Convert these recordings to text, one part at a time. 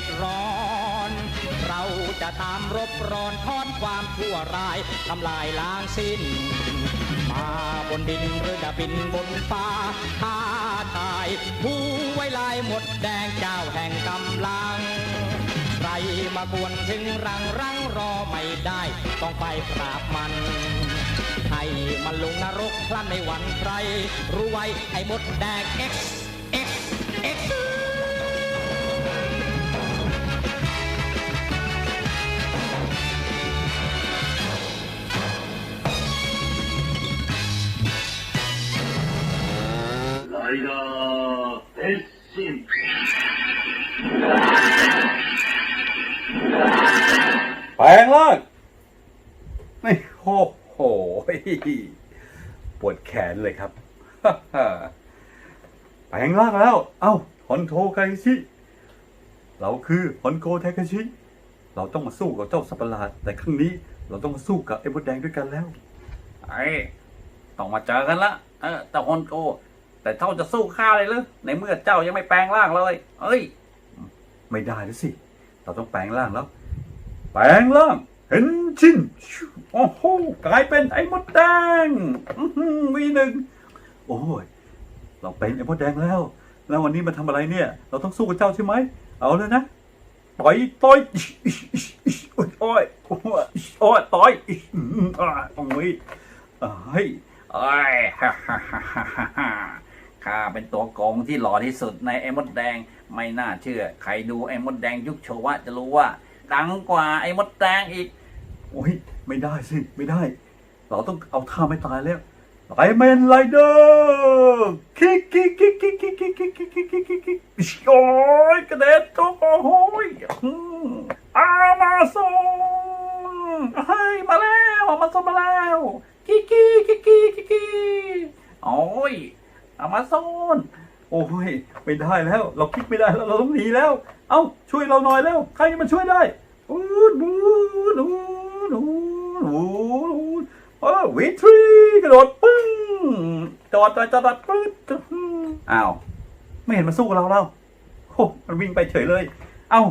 อดร้อน เราจะตามรบรอนทอนความชั่วร้ายทำลายล้างสิ้น มาบนดินหรือจะบินบนฟ้าท้าทายผู้ไว้ลายหมดแดงเจ้าแห่งกำลังใครมากวนถึงรังรังรอไม่ได้ ต้องไปปราบมันให้มันลงนรกพลันในวันใครรู้ไว้ไอ้หมดแดง X X X ライダー変身 แปลงร่างไม่โอ้โห ปวดแขนเลยครับ แปลงร่างแล้ว เอ้าฮอนโทไคชิ เราคือฮอนโกไทคาชิ เราต้องมาสู้กับเจ้าสัตว์ประหลาด แต่ครั้งนี้เราต้องมาสู้กับไอ้มดแดงด้วยกันแล้ว ไอ้ต้องมาเจอกันละเออแต่ฮอนโก แต่เจ้าจะสู้ข้าเลยหรือในเมื่อเจ้ายังไม่แปลงร่างเลย เอ้ย ไม่ได้แล้วสิ เราต้องแปลงร่างแล้ว แปลงร่าง เห็นชินโอ้โหกลายเป็นไอ้มดแดงอือหือวีหนึ่งโอ้ย เราเป็นไอ้มดแดงแล้ว แล้ววันนี้มาทำอะไรเนี่ย เราต้องสู้กับเจ้าใช่ไหม เอาเลยนะต่อยต่อยโอ้ยโอ้ยโอ้ยโอ้ยต่อยอื้อหืออ่าโอ้ยเฮ้ยเอ้ยฮ่าฮ่าฮ่าฮ่า ข้าเป็นตัวโกงที่หล่อที่สุดในไอ้มดแดงไม่น่าเชื่อ ใครดูไอ้มดแดงยุคโชวะจะรู้ว่า ดังกว่าไอ้มดแดงอีก โอ้ยไม่ได้สิ ไม่ได้ เราต้องเอาท่าไม่ตายแล้วไลแมนไลเดอร์คิกคิกคิกคิกคิกคิกคิกคิกคิกคิกคิกคิกโอ้ยกระเด็นโอ้โหยอืมามาซอนเฮ้ยมาแล้วอามาซอนมาแล้วคิกคิกคิกคิกคิกคิกโอ้ย อามาโซนโอ้ยไม่ได้แล้ว เราคิดไม่ได้แล้วเราต้องหนีแล้ว เอ้าช่วยเราหน่อยแล้ว ใครมาช่วยได้อูดบูดอูดอูดอูดอูดเออวิทรีกระโดดปึ้งจอดจอดจอดจอดปึ๊ดอื้ออ้าวไม่เห็นมันสู้กับเราแล้วโอ้มันวิ่งไปเฉยเลย เอ้า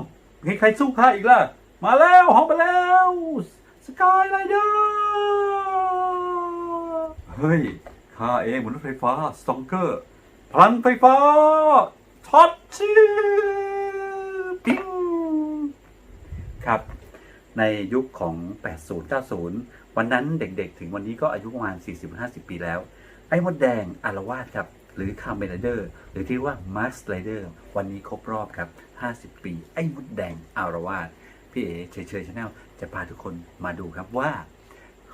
ใครสู้ข้าอีกล่ะมาแล้วหองไปแล้วสกายไรเดอร์เฮ้ย ข้าเองบนรถไฟฟ้าสตองเกอร์ พลังไฟฟ้าช็อตชื่อปิ้งครับ ในยุคของ 80 90 วันนั้นเด็กๆ ถึงวันนี้ก็อายุประมาณ 40-50 ปีแล้ว ไอ้มดแดงอารวาสครับ หรือคาเมลเดอร์ หรือที่ว่ามาร์สไลเดอร์ วันนี้ครบรอบครับ 50 ปี ไอ้มดแดงอารวาสพี่เอ๋เฉยเฉยชาแนลจะพาทุกคนมาดูครับว่า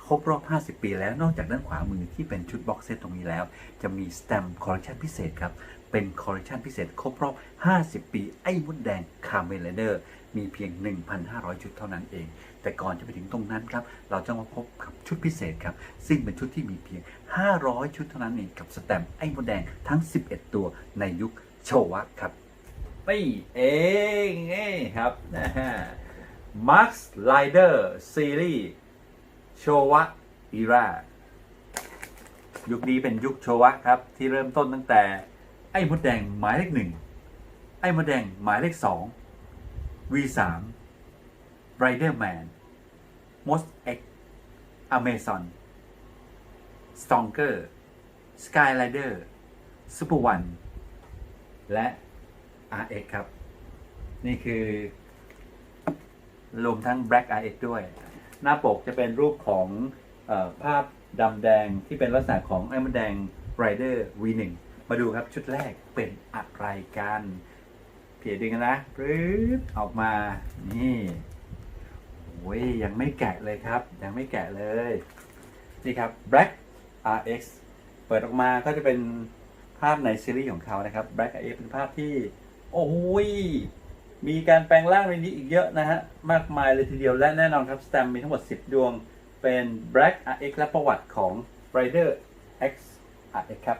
ครบรอบ 50 ปีแล้วนอกจากด้านขวามือที่เป็นชุดบ็อกเซตตรงนี้แล้ว จะมีส t ตมป์คอลเลคชันพิเศษครับ เป็นคอลเลคชันพิเศษครบรอบ 50 ปี ไอ้มดแดงคาเมลเดอร์มีเพียง 1,500 ชุดเท่านั้นเอง แต่ก่อนจะไปถึงตรงนั้นครับ เราจะมาพบกับชุดพิเศษครับ ซึ่งเป็นชุดที่มีเพียง 500 ชุดเท่านั้นเองกับสแตมป์ไอ้มดแดงทั้ง 11 ตัวในยุคโชวะครับนี่เองเอ้ครับนะฮะ Max Rider Series โชวะอีรายุคนี้เป็นยุคโชวะครับ ที่เริ่มต้นตั้งแต่ ไอ้มดแดงหมายเลขหนึ่งไอ้มดแดงหมายเลขสอง V3 Rider Man Most X Amazon Stronger Skyrider Super One และ RX ครับ นี่คือรวมทั้ง Black RX ด้วย หน้าปกจะเป็นรูปของอภาพดำแดงที่เป็นลักษณะของไอ้มดแดง Rider V1 มาดูครับชุดแรกเป็นอะไรกันเพียดึงนะปึ๊บออกมานี่โอ้ยยังไม่แกะเลยครับ ยังไม่แกะเลย นี่ครับ Black RX เปิดออกมาก็จะเป็นภาพในซีรีส์ของเขานะครับ Black RX เป็นภาพที่ โอ้ย มีการแปลงร่างในนี้อีกเยอะนะฮะ มากมายเลยทีเดียวและแน่นอนครับสแตมมีทั้งหมด 10 ดวงเป็น Black RX และประวัติของ Rider X RX ครับ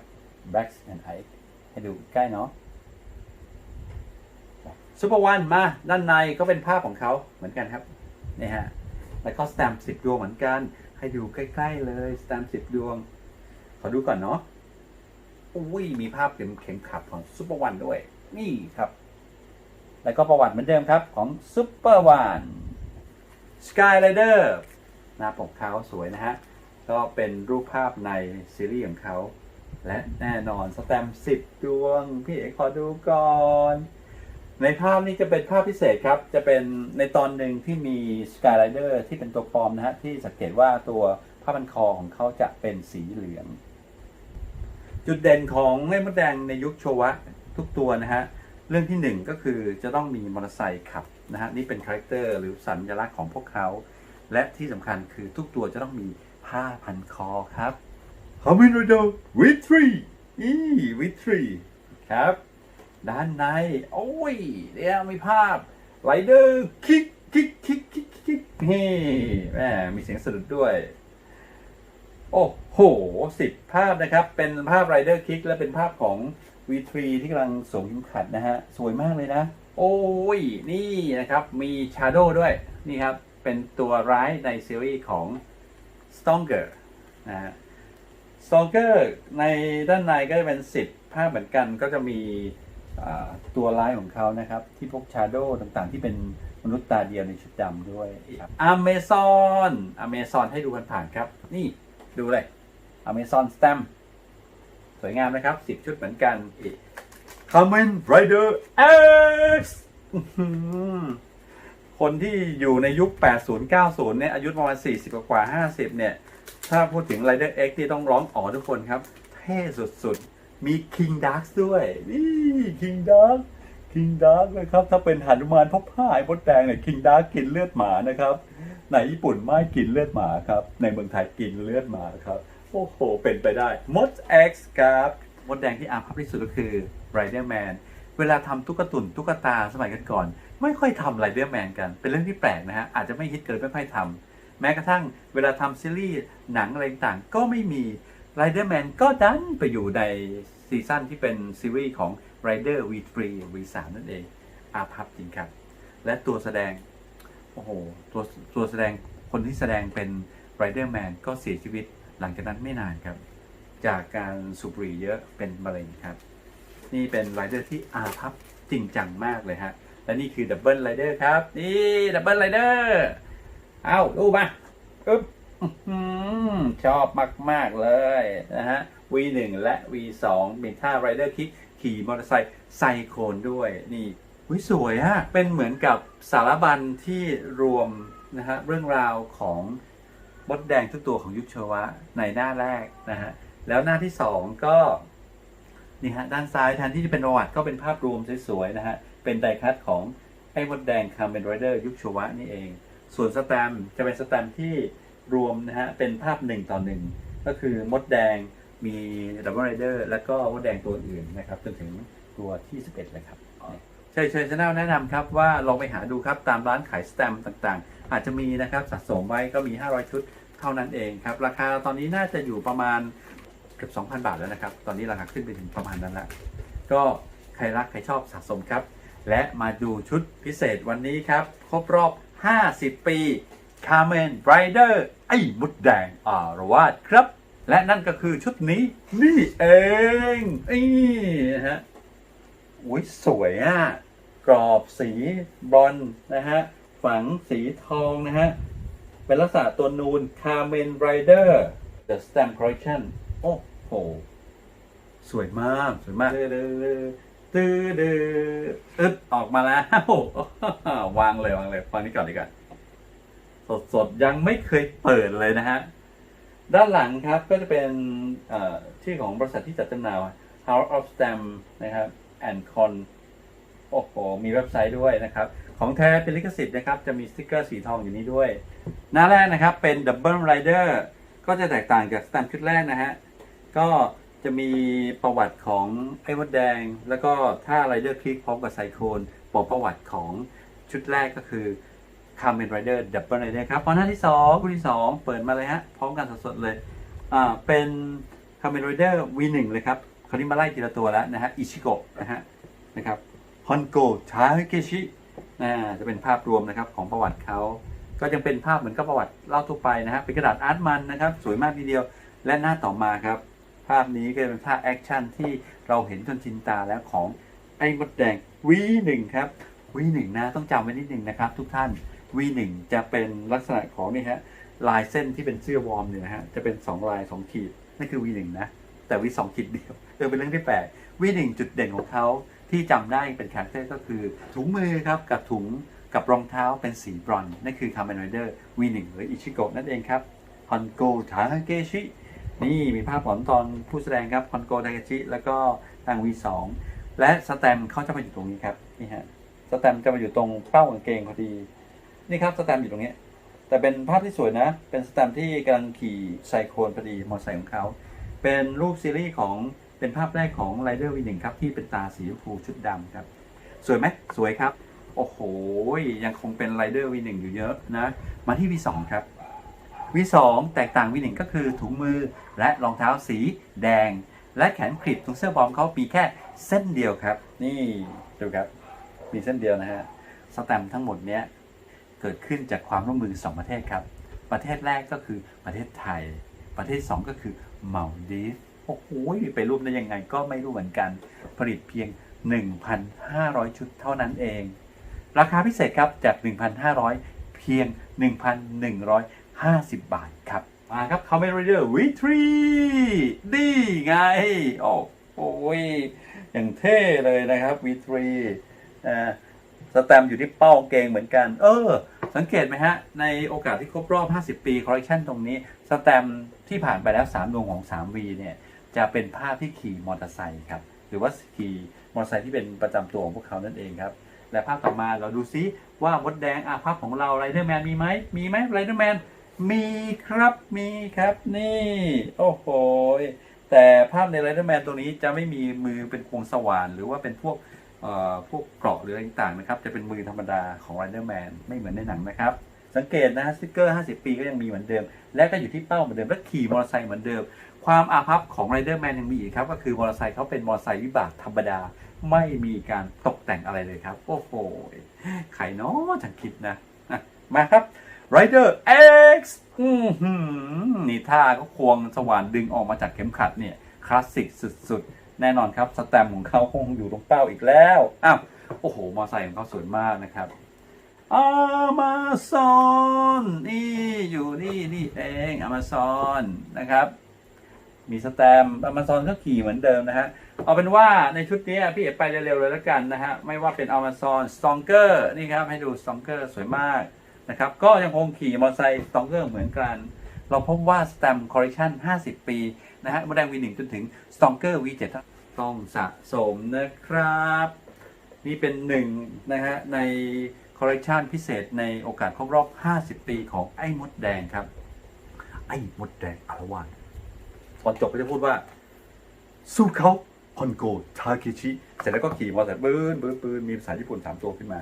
Black and RX ให้ดูใกล้เนาะ Super One มาด้านในก็เป็นภาพของเขาเหมือนกันครับนี่ฮะแล้วก็สแตมป์10ดวงเหมือนกัน ให้ดูใกล้ ๆ เลยสแตมป์10ดวง ขอดูก่อนเนาะอุ้ยมีภาพเข็มเข็มขัดของ Super One ด้วย นี่ครับ แล้วก็ประวัติเหมือนเดิมครับของซุปเปอร์วานสกายไรเดอร์หน้าปกเขาสวยนะฮะ ก็เป็นรูปภาพในซีรีส์ของเขา และแน่นอนสแตมป์สิบดวง พี่เอกขอดูก่อน ในภาพนี้จะเป็นภาพพิเศษครับ จะเป็นในตอนหนึ่งที่มี Skyrider ที่เป็นตัวปลอมนะฮะ ที่สังเกตว่าตัวผ้าพันคอของเขาจะเป็นสีเหลือง จุดเด่นของเล่มมดแดงในยุคโชวะทุกตัวนะฮะ เรื่องที่หนึ่งก็คือจะต้องมีมอเตอร์ไซค์ขับนะฮะนี่เป็นคาแรคเตอร์หรือสัญลักษณ์ของพวกเขา และที่สำคัญคือทุกตัวจะต้องมีผ้าพันคอครับฮามินไรเดอร์วิทรีอีวิทรีครับ ด้านใน โอ้ยเดี๋ยวมีภาพไรเดอร์คิกคิกคิกคิกคิกนี่แหมมีเสียงสะดุดด้วย โอ้โหสิบภาพนะครับ เป็นภาพไรเดอร์คิกและเป็นภาพของ V3 ที่กำลังสวมเข็มขัดนะฮะ สวยมากเลยนะ โอ้ย นี่นะครับ มีชาโดด้วย นี่ครับ เป็นตัวร้ายในซีรีส์ของ Stronger นะฮะสโตเกอร์ในด้านในก็จะเป็นสิบภาพเหมือนกันก็จะมีอ่าตัวร้ายของเขานะครับ ที่พวกชาโดต่างๆ ที่เป็นมนุษย์ตาเดียวในชุดดำด้วยอเมซอนอเมซอนให้ดูผ่านๆครับ นี่ดูเลยอเมซอนส t ตม สวยงามนะครับสิบชุดเหมือนกันคา m มนไรเดอร์ X คนที่อยู่ในยุค 80 90 เนี่ย อายุประมาณ 40 กว่า 50 เนี่ย ถ้าพูดถึง Rider X ที่ต้องร้องอ๋อทุกคนครับ เท่สุดๆ มี King Dark ด้วย นี่ King Dark King Dark เลยครับ ถ้าเป็นหนุมานพ่อพ่ายมดแดงเนี่ย King Dark กินเลือดหมานะครับ ในญี่ปุ่นไม่กินเลือดหมาครับ ในเมืองไทยกินเลือดหมาครับ โอ้โห เป็นไปได้ มด X ครับ มดแดงที่อาภัพที่สุดก็คือ Rider Man เวลาทำตุ๊กตุนตุ๊กตาสมัยกันก่อน ไม่ค่อยทำไรเดอร์แมนกัน เป็นเรื่องที่แปลกนะฮะ อาจจะไม่ฮิตเกินไม่ค่อยทำแม้กระทั่งเวลาทำซีรีส์หนังอะไรต่างก็ไม่มีไรเดอร์แมนก็ดันไปอยู่ในซีซั่นที่เป็นซีรีส์ของ Rider V3 V3 นั่นเอง อาภัพจริงครับ และตัวแสดง โอ้โห ตัวตัวแสดงคนที่แสดงเป็นไรเดอร์แมนก็เสียชีวิต หลังจากนั้นไม่นานครับ จากการสูบบุหรี่เยอะเป็นมะเร็งครับ นี่เป็นไรเดอร์ที่อาภัพจริงจังมากเลยฮะ และนี่คือดับเบิลไรเดอร์ครับ นี่ดับเบิลไรเดอร์เอาดูมาอึ๊บอื้อหือชอบมาก ๆ เลยนะฮะ V1 และ V2 มีท่าไรเดอร์คิกขี่มอเตอร์ไซค์ไซโคนด้วยนี่วิสวยอะเป็นเหมือนกับสารบัญที่รวมนะฮะเรื่องราวของ มดแดงทุกตัวของยุคโชวะในหน้าแรกนะฮะแล้วหน้าที่สองก็นี่ฮะด้านซ้ายแทนที่จะเป็นประวัติก็เป็นภาพรวมสวยๆนะฮะเป็นไดคัตของไอ้มดแดงคาร์เมนไรเดอร์ยุคโชวะนี่เอง ส่วนสแตมป์จะเป็นสแตมป์ที่รวมนะฮะเป็นภาพหนึ่งต่อหนึ่งก็คือมดแดงมีดับเบิลไรเดอร์แล้วก็มดแดงตัวอื่นนะครับจนถึงตัวที่ 11เลยครับเชยเชยชาแนลแนะนำครับว่าลองไปหาดูครับตามร้านขายสแตมป์ต่างๆ อาจจะมีนะครับสะสมไว้ก็มี 500 ชุดเท่านั้นเองครับ ราคาตอนนี้น่าจะอยู่ประมาณเกือบ2,000 บาทแล้วนะครับ ตอนนี้ราคาขึ้นไปถึงประมาณนั้นแล้วก็ใครรักใครชอบสะสมครับ และมาดูชุดพิเศษวันนี้ครับ ครบรอบ 50 ปี c a r m e n Rider ไอ้มุดแดงอารวาสครับ และนั่นก็คือชุดนี้นี่เองนี่ฮะอุ้ยสวยอะกรอบสีบรอนนะฮะ ฝังสีทองนะฮะ เป็นลักษณะตัวนูน Carmen Rider The Stamp Collection โอ้โห สวยมาก สวยมากตื้อดื้อตื้อดออึดออกมาแล้ว วางเลยวางเลยฟังนี้ก่อนดีกว่าสดสดยังไม่เคยเปิดเลยนะฮะ ด้านหลังครับก็จะเป็นเอ่อชื่อของบริษัทที่จัดจำหน่าย House of Stamp นะครับ and Con โอ้โห มีเว็บไซต์ด้วยนะครับ ของแท้เป็นลิขสิทธิ์นะครับ จะมีสติกเกอร์สีทองอยู่นี้ด้วย หน้าแรกนะครับเป็น Double Rider ก็จะแตกต่างจากสแตมป์ชุดแรกนะฮะ ก็จะมีประวัติของไอ้มดแดง แล้วก็ท่า Rider Kick พร้อมกับไซโคนบอกประวัติของชุดแรกก็คือ Kamen Rider Double Rider ครับพอหน้าที่2คู่ที่2เปิดมาเลยฮะ พร้อมกันสดๆเลย อ่า เป็น Kamen Rider V1 เลยครับคราวนี้มาไล่ทีละตัวแล้วนะฮะ อิชิโกะนะฮะ นะครับฮอนโกชาเกชิ นะจะเป็นภาพรวมนะครับของประวัติเขาก็ยังเป็นภาพเหมือนกับประวัติเล่าทั่วไปนะฮะเป็นกระดาษอาร์ตมันนะครับ สวยมากทีเดียวและหน้าต่อมาครับ ภาพนี้ก็จะเป็นภาพแอคชั่นที่เราเห็นจนชินตาแล้วของไอ้มดแดง V1 ครับ V1 นะต้องจำไว้นิดนึงนะครับ ทุกท่าน V1 จะเป็นลักษณะของนี่ฮะลายเส้นที่เป็นเสื้อวอร์มเนี่ยนะฮะจะเป็น 2 ลาย 2 ขีดนั่นคือ V1 นะแต่ V2 ขีดเดียวเออเป็นเรื่องที่แปลก V1 จุดเด่นของเขา ที่จำได้เป็นคาแรคเตอร์ก็คือถุงมือครับกับถุงกับรองเท้าเป็นสีบรอนนั่นคือคา m มนไรเดอร์ V1 หรืออิชิโกะนั่นเองครับฮอนโกทาเกชินี่มีภาพของตอนผู้แสดงครับคอนโกไดกชิแล้วก็ทาง V2 และสแตมเขาจะมาอยู่ตรงนี้ครับนี่ฮะสแตมจะมาอยู่ตรงเป้ากางเกงพอดีนี่ครับสแตมอยู่ตรงนี้ แต่เป็นภาพที่สวยนะ เป็นสแตมที่กำลังขี่ไซโคลนพอดีมอเตอร์ไซค์ของเขา เป็นรูปซีรีส์ของ เป็นภาพแรกของ Rider V1 ครับ ที่เป็นตาสีชมพูชุดดำครับ สวยไหมสวยครับ โอ้โห ยังคงเป็น Rider V1 อยู่เยอะนะ มาที่ V2 ครับ V2 แตกต่าง V1 ก็คือถุงมือและรองเท้าสีแดง และแขนคลิปตรงเสื้อบอมเขามีแค่เส้นเดียวครับ นี่ดูครับ มีเส้นเดียวนะฮะสแตมทั้งหมดเนี้ยเกิดขึ้นจากความร่วมมือสองประเทศครับ ประเทศแรกก็คือประเทศไทย ประเทศสองก็คือเมาดีฟ โอ้โหไปรูปได้ยังไงก็ไม่รู้เหมือนกัน ผลิตเพียง 1,500 ชุดเท่านั้นเอง ราคาพิเศษครับจาก 1,500 เพียง 1,150 บาทครับ มาครับ c o m m e n Rider V3 นี่ไง โอ้โอ้ยอย่างเท่เลยนะครับ V3 อ่าสแตมป์อยู่ที่เป้าเกงเหมือนกัน เออ สังเกตไหมฮะ ในโอกาสที่ครบรอบ 50 ปีคอลเลคชันตรงนี้ สแตมป์ที่ผ่านไปแล้ว 3 ดวงของ 3V เนี่ย จะเป็นภาพที่ขี่มอเตอร์ไซค์ครับหรือว่าขี่มอเตอร์ไซค์ที่เป็นประจำตัวของพวกเขานั่นเองครับและภาพต่อมาเราดูซิว่ามดแดงอะภาพของเราไรเดอร์แมนมีไหมมีไหมไรเดอร์แมนมีครับมีครับนี่ โอ้โหแต่ภาพในไรเดอร์แมนตัวนี้จะไม่มีมือเป็นควงสว่านหรือว่าเป็นพวกเอ่อพวกเกราะหรืออะไรต่างๆนะครับจะเป็นมือธรรมดาของไรเดอร์แมนไม่เหมือนในหนังนะครับสังเกตนะฮะสติกเกอร์ 50 ปีก็ยังมีเหมือนเดิม และก็อยู่ที่เป้าเหมือนเดิมและขี่มอเตอร์ไซค์เหมือนเดิม ความอาภัพของไรเดอร์แมนยังมีอีกครับ ก็คือมอเตอร์ไซค์เขาเป็นมอเตอร์ไซค์วิบากธรรมดา ไม่มีการตกแต่งอะไรเลยครับ โอ้โหใครเนาะฉันคิดนะอะมาครับ Rider X อือหือนี่ท่าก็ควงสว่านดึงออกมาจากเข็มขัดเนี่ยคลาสสิกสุดๆ แน่นอนครับสแตมป์ของเขาคงอยู่ตรงเป้าอีกแล้วอ้าวโอ้โห มอไซค์ของเขาสวยมากนะครับอามาซอนนี่อยู่นี่นี่เองอามาซอนนะครับ มีสแตมป์อามาซอนก็ขี่เหมือนเดิมนะฮะ เอาเป็นว่าในชุดนี้พี่เอ๋ไปเร็วๆเลยแล้วกันนะฮะ ไม่ว่าเป็น Amazon Stronger นี่ครับ ให้ดู Stronger สวยมากนะครับ ก็ยังคงขี่มอเตอร์ไซค์ Stronger เหมือนกัน เราพบว่า Stamp Collection 50 ปีนะฮะโมเดล V1 จนถึง Stronger V7 ต้องสะสมนะครับ นี่เป็นหนึ่งนะฮะในคอลเลกชันพิเศษในโอกาสครบรอบ 50 ปีของไอ้มดแดงครับ ไอ้มดแดงอารวาส อนจบก็จะพูดว่า สู้เขาฮอนโกทาเคชิเสร็จแล้วก็ขี่มอเตอร์ไซค์ปืนปืนปืนมีภาษาญี่ปุ่นสามตัวขึ้นมา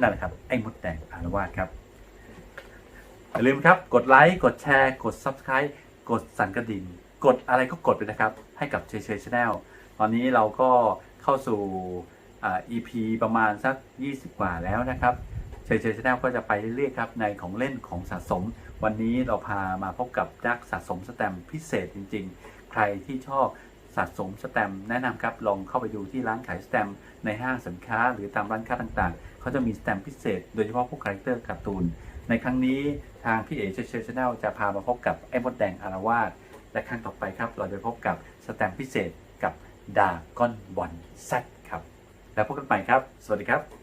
นั่นแหละครับ ไอ้มดแดงอารวาสครับ อย่าลืมครับ กดไลค์ กดแชร์ กด Subscribe กดสั่นกระดิ่ง กดอะไรก็กดไปนะครับ ให้กับเชยเชยชาแนลตอนนี้เราก็เข้าสู่อ่า EP ประมาณสัก 20 กว่าแล้วนะครับเฉยเฉยชาแนลก็จะไปเรื่อยๆครับ ในของเล่นของสะสม วันนี้เราพามาพบกับดักสะสมสแตมพิเศษจริง ๆ ใครที่ชอบสะสมสแตมแนะนำครับลองเข้าไปดูที่ร้านขายสแตมในห้างสินค้า หรือตามร้านค้าต่างๆ เขาจะมีสแตมพิเศษ โดยเฉพาะพวกคาแรคเตอร์การ์ตูน ในครั้งนี้ทางพี่เอ๋เฉยเฉยชแนลจะพามาพบกับไอ้มดแดงอารวาสและครั้งต่อไปครับเราจะพบกับสแตมพิเศษกับดาก้อนบอลแซครับ แล้วพบกันใหม่ครับ สวัสดีครับ